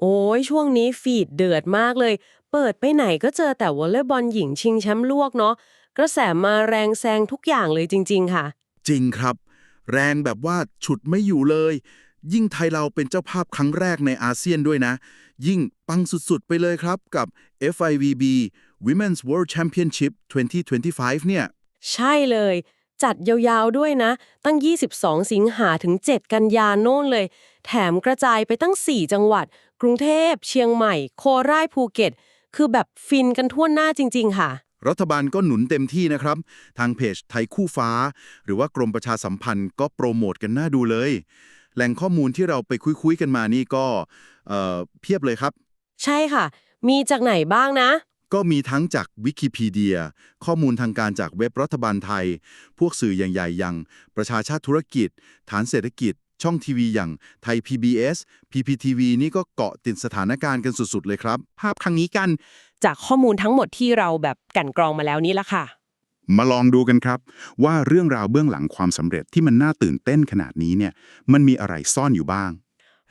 โอ้ยช่วงนี้ฟีดเดือดมากเลย เปิดไปไหนก็เจอแต่วอลเลย์บอลหญิงชิงแชมป์โลกเนาะกระแสมาแรงแซงทุกอย่างเลยจริง ๆ ค่ะ จริงครับ แรงแบบว่าฉุดไม่อยู่เลย ยิ่งไทยเราเป็นเจ้าภาพครั้งแรกในอาเซียนด้วยนะ ยิ่งปังสุดๆ ไปเลยครับกับ FIVB Women's World Championship 2025 เนี่ย ใช่เลย จัดยาวๆด้วยนะ ตั้ง 22 สิงหาถึง 7 กันยาโน่นเลย แถมกระจายไปตั้ง 4 จังหวัด กรุงเทพ เชียงใหม่ โคราชภูเก็ต คือแบบฟินกันทั่วหน้าจริง ๆ ค่ะ รัฐบาลก็หนุนเต็มที่นะครับ ทางเพจไทยคู่ฟ้า หรือว่ากรมประชาสัมพันธ์ก็โปรโมทกันน่าดูเลย แหล่งข้อมูลที่เราไปคุยๆกันมานี่ก็เอ่อเพียบเลยครับ ใช่ค่ะ มีจากไหนบ้างนะ ก็มีทั้งจากวิกิพีเดีย ข้อมูลทางการจากเว็บรัฐบาลไทย พวกสื่อใหญ่ๆอย่าง ประชาชาติธุรกิจ ฐานเศรษฐกิจ ช่องทีวีอย่างไทย PBS PPTV นี่ก็เกาะติดสถานการณ์กันสุดๆเลยครับ ภาพครั้งนี้กันจากข้อมูลทั้งหมดที่เราแบบกลั่นกรองมาแล้วนี้ละค่ะ มาลองดูกันครับ ว่าเรื่องราวเบื้องหลังความสำเร็จที่มันน่าตื่นเต้นขนาดนี้เนี่ย มันมีอะไรซ่อนอยู่บ้าง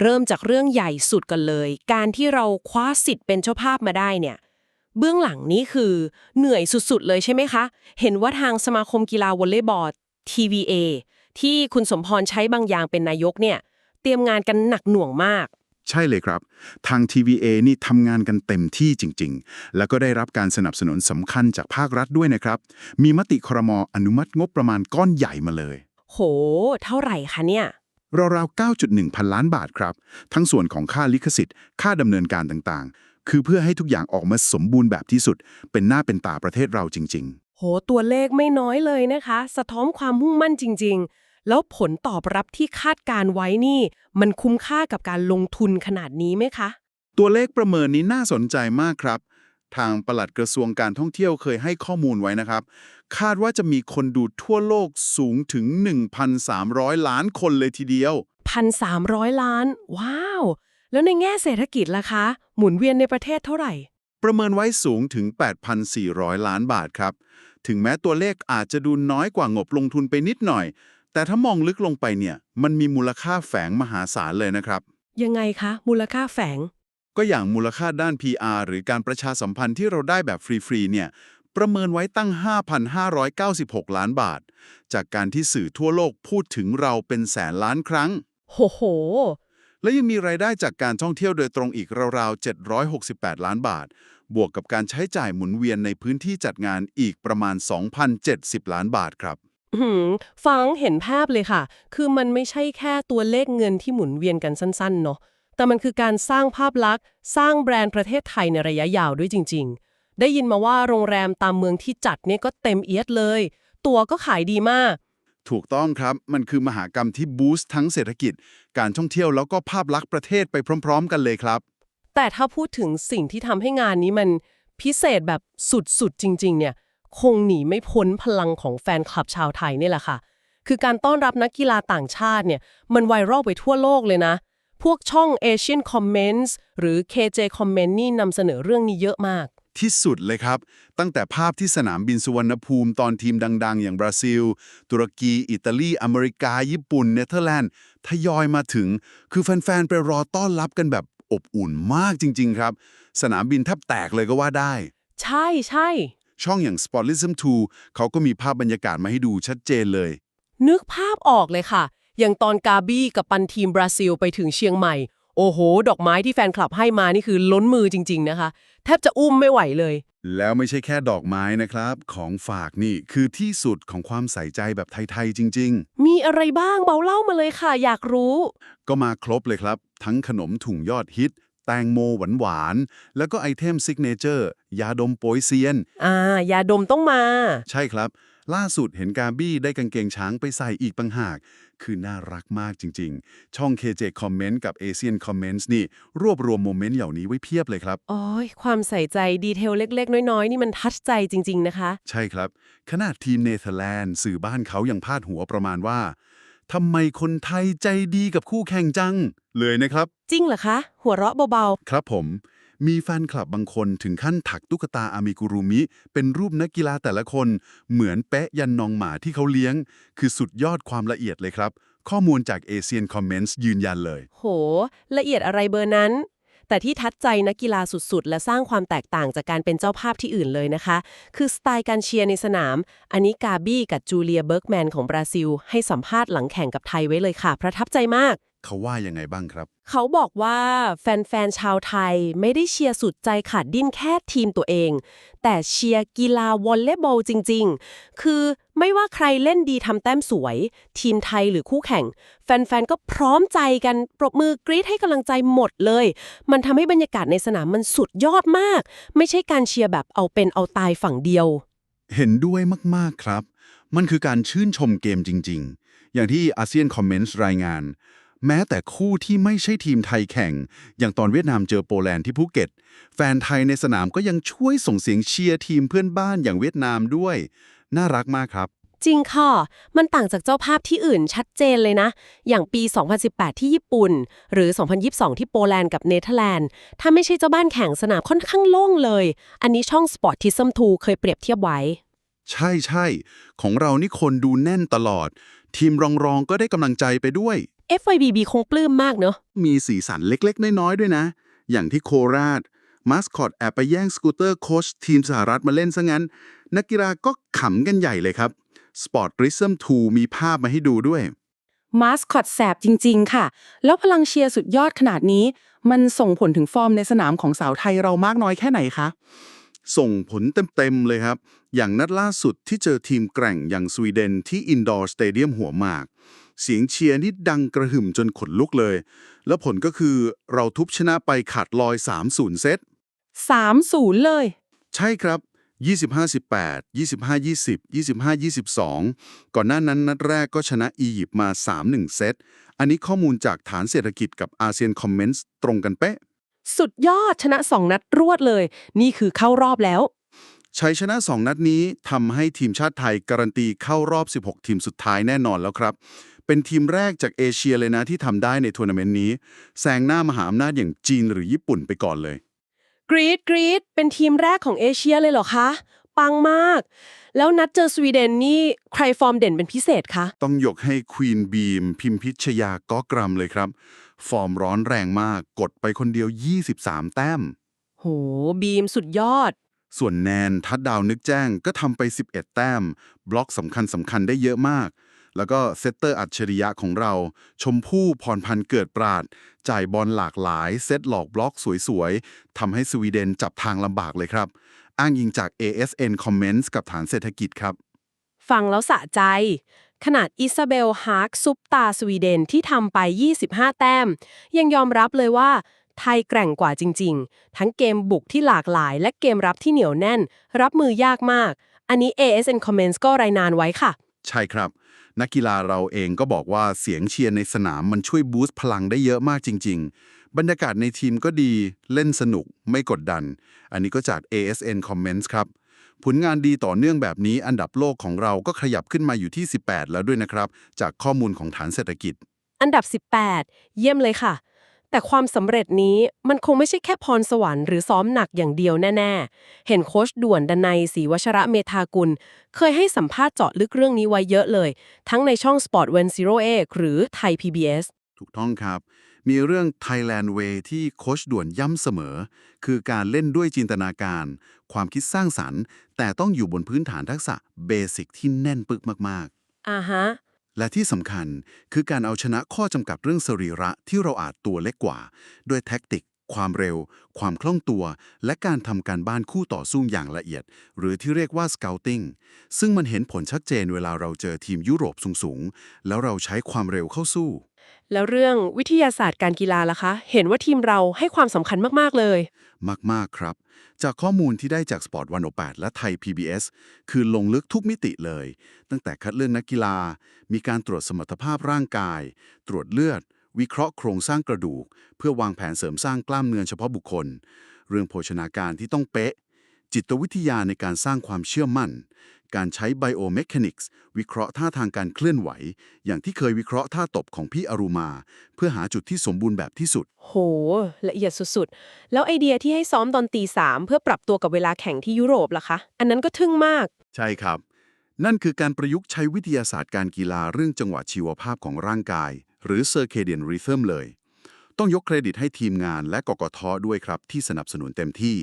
เริ่มจากเรื่องใหญ่สุดกันเลย การที่เราคว้าสิทธิ์เป็นเจ้าภาพมาได้เนี่ย เบื้องหลังนี้คือเหนื่อยสุดๆ เลยใช่ไหมคะ เห็นว่าทางสมาคมกีฬาวอลเลย์บอล TVA ที่คุณสมพรใช้บางอย่างเป็นนายกเนี่ย เตรียมงานกันหนักหน่วงมาก ใช่เลยครับ ทาง TVA นี่ทำงานกันเต็มที่จริง ๆ แล้วก็ได้รับการสนับสนุนสำคัญจากภาครัฐด้วยนะครับ มีมติครมอนุมัติงบประมาณก้อนใหญ่มาเลย โห เท่าไหร่คะเนี่ยราวๆ9.1 พันล้านบาทครับ ทั้งส่วนของค่าลิขสิทธิ์ ค่าดำเนินการต่างๆ คือเพื่อให้ทุกอย่างออกมาสมบูรณ์แบบที่สุด เป็นหน้าเป็นตาประเทศเราจริงโหตัวเลขไม่น้อยเลยนะคะ สะท้อนความมุ่งมั่นจริง ๆ แล้วผลตอบรับที่คาดการไว้นี่ มันคุ้มค่ากับการลงทุนขนาดนี้ไหมคะๆตัวเลขประเมินนี้น่าสนใจมากครับ ทางปลัดกระทรวงการท่องเที่ยวเคยให้ข้อมูลไว้นะครับ คาดว่าจะมีคนดูทั่วโลกสูงถึง 1,300 ล้านคนเลยทีเดียว 1,300 ล้าน ว้าว แล้วในแง่เศรษฐกิจล่ะคะ หมุนเวียนในประเทศเท่าไหร่ ประเมินไว้สูงถึง 8,400 ล้านบาทครับ ถึงแม้ตัวเลขอาจจะดูน้อยกว่างบลงทุนไปนิดหน่อย แต่ถ้ามองลึกลงไปเนี่ย มันมีมูลค่าแฝงมหาศาลเลยนะครับ ยังไงคะ มูลค่าแฝง ก็อย่างมูลค่าด้าน PR หรือการประชาสัมพันธ์ที่เราได้แบบฟรีๆเนี่ยประเมินไว้ตั้ง 5,596 ล้านบาท จากการที่สื่อทั่วโลกพูดถึงเราเป็นแสนล้านครั้ง โหโห และยังมีรายได้จากการท่องเที่ยวโดยตรงอีกราวๆ 768 ล้านบาท บวกกับการใช้จ่ายหมุนเวียนในพื้นที่จัดงานอีกประมาณ 2,070 ล้านบาทครับฟังเห็นภาพเลยค่ะ คือมันไม่ใช่แค่ตัวเลขเงินที่หมุนเวียนกันสั้นๆ เนาะ แต่มันคือการสร้างภาพลักษณ์ สร้างแบรนด์ประเทศไทยในระยะยาวด้วยจริง ๆ ได้ยินมาว่าโรงแรมตามเมืองที่จัดเนี่ยก็เต็มเอียดเลย ตัวก็ขายดีมาก ถูกต้องครับ มันคือมหากรรมที่บูสต์ทั้งเศรษฐกิจ การท่องเที่ยวแล้วก็ภาพลักษณ์ประเทศไปพร้อม ๆ กันเลยครับ แต่ถ้าพูดถึงสิ่งที่ทำให้งานนี้มันพิเศษแบบสุดๆ จริง ๆ เนี่ย คงหนีไม่พ้นพลังของแฟนคลับชาวไทยนี่แหละค่ะ คือการต้อนรับนักกีฬาต่างชาติเนี่ย มันไวรัลไปทั่วโลกเลยนะ พวกช่อง Asian Comments หรือ KJ Comment นี่นำเสนอเรื่องนี้เยอะมาก ที่สุดเลยครับ ตั้งแต่ภาพที่สนามบินสุวรรณภูมิตอนทีมดัง ๆ อย่างบราซิล ตุรกี อิตาลี อเมริกา ญี่ปุ่น เนเธอร์แลนด์ ทยอยมาถึง คือแฟน ๆ ไปรอต้อนรับกันแบบอบอุ่นมากจริง ๆ ครับ สนามบินแทบแตกเลยก็ว่าได้ ใช่ใช่ช่องอย่าง Sportism 2 เขาก็มีภาพบรรยากาศมาให้ดูชัดเจนเลย นึกภาพออกเลยค่ะ อย่างตอนกาบี้กับปันทีมบราซิลไปถึงเชียงใหม่ โอ้โห ดอกไม้ที่แฟนคลับให้มานี่คือล้นมือจริง ๆ นะคะ แทบจะอุ้มไม่ไหวเลย แล้วไม่ใช่แค่ดอกไม้นะครับ ของฝากนี่คือที่สุดของความใส่ใจแบบไทย ๆ จริง มีอะไรบ้างเบาเล่ามาเลยค่ะ อยากรู้ ๆ ก็มาครบเลยครับ ทั้งขนมถุงยอดฮิต แตงโมหวานๆ แล้วก็ไอเทมซิกเนเจอร์ยาดมโปยเซียน อ่ายาดมต้องมา ใช่ครับ ล่าสุดเห็นกาบี้ได้กางเกงช้างไปใส่อีกปังหาก คือน่ารักมากจริง ๆ ช่อง KJ Comment กับ Asian Comments นี่ รวบรวมโมเมนต์เหล่านี้ไว้เพียบเลยครับ โอ้ยความใส่ใจดีเทลเล็ก ๆ น้อย ๆ นี่มันทัชใจจริง ๆ นะคะ ใช่ครับ ขนาดทีมเนเธอร์แลนด์สื่อบ้านเขายังพาดหัวประมาณว่าทำไมคนไทยใจดีกับคู่แข่งจัง เลยนะครับ จริงเหรอคะ หัวเราะเบาครับผม มีแฟนคลับบางคนถึงขั้นถักตุ๊กตาอามิกุรุมิ เป็นรูปนักกีฬาแต่ละคน เหมือนเป๊ะยันนองหมาที่เขาเลี้ยง คือสุดยอดความละเอียดเลยครับ ข้อมูลจาก Asian Comments ยืนยันเลย โห ละเอียดอะไรเบอร์นั้น แต่ที่ทัดใจนักกีฬาสุดๆ และสร้างความแตกต่างจากการเป็นเจ้าภาพที่อื่นเลยนะคะ คือสไตล์การเชียร์ในสนาม อันนี้กาบี้กับจูเลียเบิร์กแมนของบราซิล ให้สัมภาษณ์หลังแข่งกับไทยไว้เลยค่ะ ประทับใจมาก เขาว่ายังไงบ้างครับ เขาบอกว่าแฟน ๆ ชาวไทยไม่ได้เชียร์สุดใจขาดดิ้นแค่ทีมตัวเอง แต่เชียร์กีฬาวอลเลย์บอลจริง ๆ คือไม่ว่าใครเล่นดีทำแต้มสวย ทีมไทยหรือคู่แข่ง แฟน ๆ ก็พร้อมใจกันปรบมือกรี๊ดให้กำลังใจหมดเลย มันทำให้บรรยากาศในสนามมันสุดยอดมาก ไม่ใช่การเชียร์แบบเอาเป็นเอาตายฝั่งเดียว เห็นด้วยมากๆครับ มันคือการชื่นชมเกมจริง ๆ อย่างที่อาเซียนคอมเมนต์รายงาน แม้แต่คู่ที่ไม่ใช่ทีมไทยแข่ง อย่างตอนเวียดนามเจอโปแลนด์ที่ภูเก็ต แฟนไทยในสนามก็ยังช่วยส่งเสียงเชียร์ทีมเพื่อนบ้านอย่างเวียดนามด้วย น่ารักมากครับ จริงค่ะ มันต่างจากเจ้าภาพที่อื่นชัดเจนเลยนะ อย่างปี 2018 ที่ญี่ปุ่น หรือ 2022 ที่โปแลนด์กับเนเธอร์แลนด์ ถ้าไม่ใช่เจ้าบ้านแข่งสนามค่อนข้างโล่งเลย อันนี้ช่อง Sportism 2 เคยเปรียบเทียบไว้ใช่ใช่ ของเรานี่คนดูแน่นตลอด ทีมรองรองๆก็ได้กำลังใจไปด้วย FYBB คงปลื้มมากเนอะ มีสีสันเล็กๆ น้อยๆ ด้วยนะ อย่างที่โคราชมาสคอตแอบไปแย่งสกูตเตอร์โคชทีมสหรัฐมาเล่นซะงั้น นักกีฬาก็ขำกันใหญ่เลยครับ Sport r i s m 2 มีภาพมาให้ดูด้วยมาสคอตแสบจริง ๆ ค่ะ แล้วพลังเชียร์สุดยอดขนาดนี้ มันส่งผลถึงฟอร์มในสนามของสาวไทยเรามากน้อยแค่ไหนคะ ส่งผลเต็ม ๆ เลยครับ อย่างนัดล่าสุดที่เจอทีมแกร่งอย่างสวีเดนที่อินดอร์สเตเดียมหัวหมาก เสียงเชียร์นี่ดังกระหึ่มจนขนลุกเลย แล้วผลก็คือเราทุบชนะไปขาดลอย 3-0 เซต 3-0 เลย ใช่ครับ 25-18 25-20 25-22 ก่อนหน้านั้นนัดแรกก็ชนะอียิปต์มา 3-1 เซต อันนี้ข้อมูลจากฐานเศรษฐกิจกับอาเซียนคอมเมนต์ตรงกันเป๊ะ สุดยอดชนะ 2 นัดรวดเลย นี่คือเข้ารอบแล้ว ชัยชนะ 2 นัดนี้ทำให้ทีมชาติไทยการันตีเข้ารอบ 16 ทีมสุดท้ายแน่นอนแล้วครับ เป็นทีมแรกจากเอเชียเลยนะที่ทำได้ในทัวร์นาเมนต์นี้แซงหน้ามหาอำนาจอย่างจีนหรือญี่ปุ่นไปก่อนเลย กรีดกรีดเป็นทีมแรกของเอเชียเลยเหรอคะ ปังมาก แล้วนัดเจอสวีเดนนี่ใครฟอร์มเด่นเป็นพิเศษคะ ต้องยกให้ควีนบีมพิมพิชยาก็กรัมเลยครับ ฟอร์มร้อนแรงมากกดไปคนเดียว 23 แต้ม โห บีมสุดยอด ส่วนแนนทัดดาวนึกแจ้งก็ทำไป 11 แต้ม บล็อกสำคัญสำคัญได้เยอะมาก แล้วก็เซตเตอร์อัจฉริยะของเรา ชมพู่พรพันธ์เกิดปราด จ่ายบอลหลากหลาย เซตหลอกบล็อกสวยๆทำให้สวีเดนจับทางลำบากเลยครับ อ้างยิงจาก ASN Comments กับฐานเศรษฐกิจครับ ฟังแล้วสะใจ ขนาดอิซาเบลฮาร์กซุปตาสวีเดนที่ทำไป 25 แต้ม ยังยอมรับเลยว่าไทยแกร่งกว่าจริง ๆ ทั้งเกมบุกที่หลากหลาย และเกมรับที่เหนียวแน่น รับมือยากมาก อันนี้ ASN Comments ก็รายงานไว้ค่ะ ใช่ครับ นักกีฬาเราเองก็บอกว่าเสียงเชียร์ในสนามมันช่วยบูสต์พลังได้เยอะมากจริง ๆ บรรยากาศในทีมก็ดีเล่นสนุกไม่กดดัน อันนี้ก็จาก ASN Comments ครับ ผลงานดีต่อเนื่องแบบนี้อันดับโลกของเราก็ขยับขึ้นมาอยู่ที่ 18 แล้วด้วยนะครับ จากข้อมูลของฐานเศรษฐกิจ อันดับ 18 เยี่ยมเลยค่ะ แต่ความสำเร็จนี้มันคงไม่ใช่แค่พรสวรรค์หรือซ้อมหนักอย่างเดียวแน่ ๆ เห็นโค้ชด่วนดนัยศรีวชระเมธากุล เคยให้สัมภาษณ์เจาะลึกเรื่องนี้ไว้เยอะเลย ทั้งในช่อง Sport When Zero A หรือไทย PBS ถูกต้องครับ มีเรื่อง Thailand Way ที่โค้ชด่วนย้ำเสมอ คือการเล่นด้วยจินตนาการ ความคิดสร้างสรรค์ แต่ต้องอยู่บนพื้นฐานทักษะเบสิกที่แน่นปึกมากอ่าฮะๆ และที่สำคัญคือการเอาชนะข้อจำกัดเรื่องสรีระที่เราอาจตัวเล็กกว่า ด้วยแท็กติก ความเร็ว ความคล่องตัว และการทำการบ้านคู่ต่อสู้อย่างละเอียด หรือที่เรียกว่า scouting ซึ่งมันเห็นผลชัดเจนเวลาเราเจอทีมยุโรปสูงๆ แล้วเราใช้ความเร็วเข้าสู้ แล้วเรื่องวิทยาศาสตร์การกีฬาล่ะคะ เห็นว่าทีมเราให้ความสำคัญมากๆเลย มาก ๆ ครับ จากข้อมูลที่ได้จาก Sport 108 และไทย PBS คือลงลึกทุกมิติเลย ตั้งแต่คัดเลือกนักกีฬา มีการตรวจสมรรถภาพร่างกาย ตรวจเลือด วิเคราะห์โครงสร้างกระดูก เพื่อวางแผนเสริมสร้างกล้ามเนื้อเฉพาะบุคคล เรื่องโภชนาการที่ต้องเป๊ะ จิตวิทยาในการสร้างความเชื่อมั่น การใช้ biomechanics วิเคราะห์ท่าทางการเคลื่อนไหว อย่างที่เคยวิเคราะห์ท่าตบของพี่อรุมา เพื่อหาจุดที่สมบูรณ์แบบที่สุด โห ละเอียดสุดๆ แล้วไอเดียที่ให้ซ้อมตอนตีสามเพื่อปรับตัวกับเวลาแข่งที่ยุโรปล่ะคะ อันนั้นก็ทึ่งมาก ใช่ครับนั่นคือการประยุกต์ใช้วิทยาศาสตร์การกีฬาเรื่องจังหวะชีวภาพของร่างกาย หรือ circadian rhythm เลย ต้องยกเครดิตให้ทีมงานและกกทด้วยครับที่สนับสนุนเต็มที่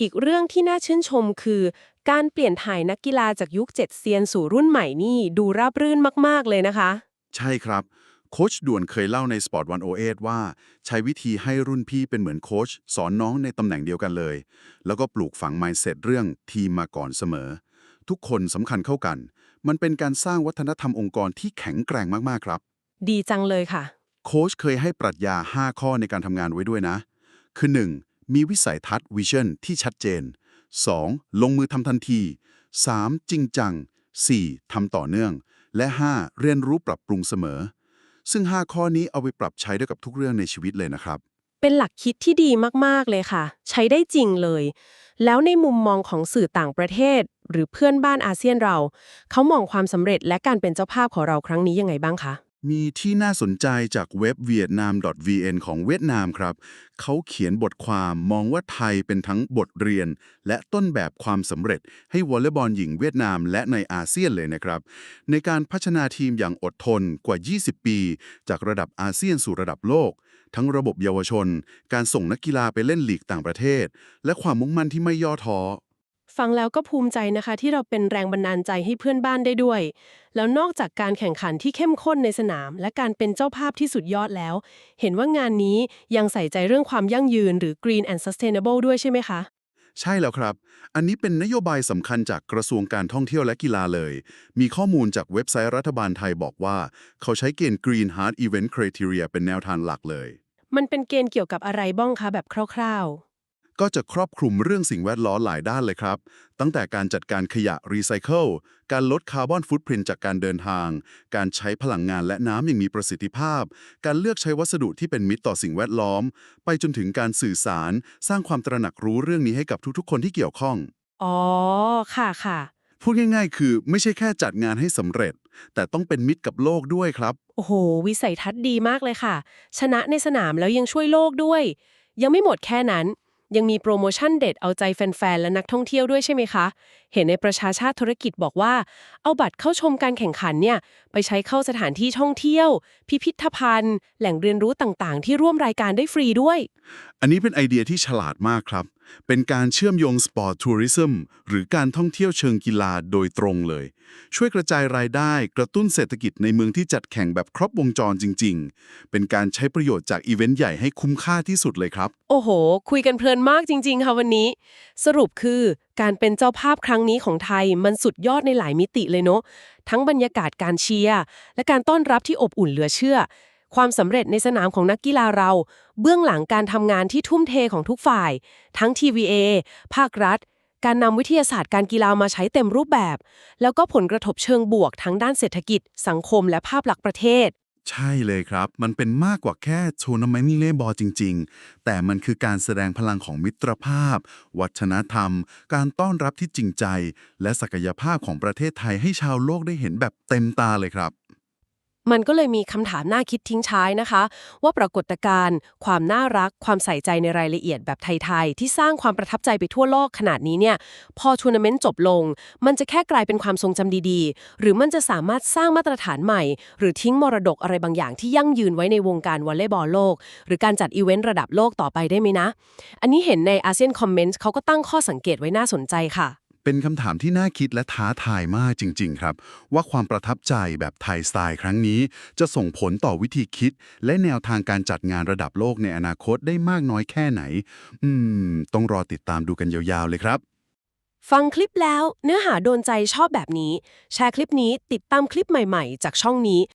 อีกเรื่องที่น่าชื่นชมคือ การเปลี่ยนถ่ายนักกีฬาจากยุคเจ็ดเซียนสู่รุ่นใหม่นี่ดูราบรื่นมาก ๆ เลยนะคะ ใช่ครับโค้ชด่วนเคยเล่าใน Sport 108 ว่า ใช้วิธีให้รุ่นพี่เป็นเหมือนโค้ชสอนน้องในตำแหน่งเดียวกันเลย แล้วก็ปลูกฝัง mindset เรื่องทีมมาก่อนเสมอ ทุกคนสำคัญเข้ากัน มันเป็นการสร้างวัฒนธรรมองค์กรที่แข็งแกร่งมาก ๆ ครับ ดีจังเลยค่ะ โค้ชเคยให้ปรัชญา 5 ข้อในการทำงานไว้ด้วยนะ คือ 1. มีวิสัยทัศน์ vision ที่ชัดเจน 2. ลงมือทำทันที 3. จริงจัง 4. ทำต่อเนื่อง และ 5. เรียนรู้ปรับปรุงเสมอ ซึ่ง 5 ข้อนี้เอาไปปรับใช้ได้กับทุกเรื่องในชีวิตเลยนะครับ เป็นหลักคิดที่ดีมากๆเลยค่ะ ใช้ได้จริงเลย แล้วในมุมมองของสื่อต่างประเทศ หรือเพื่อนบ้านอาเซียนเรา เขามองความสำเร็จและการเป็นเจ้าภาพของเราครั้งนี้ยังไงบ้างคะ มีที่น่าสนใจจากเว็บ vietnam.vn ของเวียดนามครับ เขาเขียนบทความมองว่าไทยเป็นทั้งบทเรียน และต้นแบบความสำเร็จให้วอลเลย์บอลหญิงเวียดนามและในอาเซียนเลยนะครับ ในการพัฒนาทีมอย่างอดทนกว่า 20 ปี จากระดับอาเซียนสู่ระดับโลก ทั้งระบบเยาวชน การส่งนักกีฬาไปเล่นลีกต่างประเทศ และความมุ่งมั่นที่ไม่ย่อท้อ ฟังแล้วก็ภูมิใจนะคะที่เราเป็นแรงบันดาลใจให้เพื่อนบ้านได้ด้วย แล้วนอกจากการแข่งขันที่เข้มข้นในสนาม และการเป็นเจ้าภาพที่สุดยอดแล้ว เห็นว่างานนี้ยังใส่ใจเรื่องความยั่งยืนหรือ green and sustainable ด้วยใช่ไหมคะ ใช่แล้วครับ อันนี้เป็นนโยบายสำคัญจากกระทรวงการท่องเที่ยวและกีฬาเลย มีข้อมูลจากเว็บไซต์รัฐบาลไทยบอกว่า เขาใช้เกณฑ์ Green Heart Event Criteria เป็นแนวทางหลักเลย มันเป็นเกณฑ์เกี่ยวกับอะไรบ้างคะแบบคร่าว ก็จะครอบคลุมเรื่องสิ่งแวดล้อมหลายด้านเลยครับ ตั้งแต่การจัดการขยะรีไซเคิล การลดคาร์บอนฟุตพรินจากการเดินทาง การใช้พลังงานและน้ำอย่างมีประสิทธิภาพ การเลือกใช้วัสดุที่เป็นมิตรต่อสิ่งแวดล้อม ไปจนถึงการสื่อสาร สร้างความตระหนักรู้เรื่องนี้ให้กับทุกๆ คนที่เกี่ยวข้องๆอ๋อ ค่ะค่ะ พูดง่ายๆ คือไม่ใช่แค่จัดงานให้สำเร็จ แต่ต้องเป็นมิตรกับโลกด้วยครับ โอ้โห วิสัยทัศน์ดีมากเลยค่ะ ชนะในสนามแล้วยังช่วยโลกด้วย ยังไม่หมดแค่นั้น ยังมีโปรโมชั่นเด็ดเอาใจแฟนๆ และนักท่องเที่ยวด้วยใช่ไหมคะ เห็นในประชาชาติธุรกิจบอกว่า เอาบัตรเข้าชมการแข่งขันเนี่ย ไปใช้เข้าสถานที่ท่องเที่ยว พิพิธภัณฑ์ แหล่งเรียนรู้ต่างๆ ที่ร่วมรายการได้ฟรีด้วย อันนี้เป็นไอเดียที่ฉลาดมากครับ เป็นการเชื่อมโยงสปอร์ตทัวริซึมหรือการท่องเที่ยวเชิงกีฬาโดยตรงเลย ช่วยกระจายรายได้กระตุ้นเศรษฐกิจในเมืองที่จัดแข่งแบบครบวงจรจริง ๆ เป็นการใช้ประโยชน์จากอีเวนต์ใหญ่ให้คุ้มค่าที่สุดเลยครับ โอ้โห คุยกันเพลินมากจริง ๆ ค่ะวันนี้ สรุปคือการเป็นเจ้าภาพครั้งนี้ของไทยมันสุดยอดในหลายมิติเลยเนาะทั้งบรรยากาศการเชียร์และการต้อนรับที่อบอุ่นเหลือเชื่อ ความสำเร็จในสนามของนักกีฬาเรา เบื้องหลังการทำงานที่ทุ่มเทของทุกฝ่าย ทั้ง TVA ภาครัฐ การนำวิทยาศาสตร์การกีฬามาใช้เต็มรูปแบบ แล้วก็ผลกระทบเชิงบวกทั้งด้านเศรษฐกิจ สังคมและภาพลักษณ์ประเทศ ใช่เลยครับ มันเป็นมากกว่าแค่โชว์นาเมนเล่บอลจริง ๆ แต่มันคือการแสดงพลังของมิตรภาพ วัฒนธรรม การต้อนรับที่จริงใจ และศักยภาพของประเทศไทยให้ชาวโลกได้เห็นแบบเต็มตาเลยครับ มันก็เลยมีคำถามน่าคิดทิ้งช้ายนะคะ ว่าปรากฏการณ์ความน่ารักความใส่ใจในรายละเอียดแบบไทยๆ ที่สร้างความประทับใจไปทั่วโลกขนาดนี้เนี่ย พอทัวร์นาเมนต์จบลง มันจะแค่กลายเป็นความทรงจำดีๆ หรือมันจะสามารถสร้างมาตรฐานใหม่ หรือทิ้งมรดกอะไรบางอย่างที่ยั่งยืนไว้ในวงการวอลเลย์บอลโลก หรือการจัดอีเวนต์ระดับโลกต่อไปได้ไหมนะ อันนี้เห็นในอาเซียนคอมเมนต์เขาก็ตั้งข้อสังเกตไว้น่าสนใจค่ะ เป็นคำถามที่น่าคิดและท้าทายมากจริง ๆ ครับ ว่าความประทับใจแบบไทยสไตล์ครั้งนี้ จะส่งผลต่อวิธีคิด และแนวทางการจัดงานระดับโลกในอนาคตได้มากน้อยแค่ไหน อืม ต้องรอติดตามดูกันยาวๆ เลยครับ ฟังคลิปแล้วเนื้อหาโดนใจชอบแบบนี้ แชร์คลิปนี้ติดตามคลิปใหม่ ๆ จากช่องนี้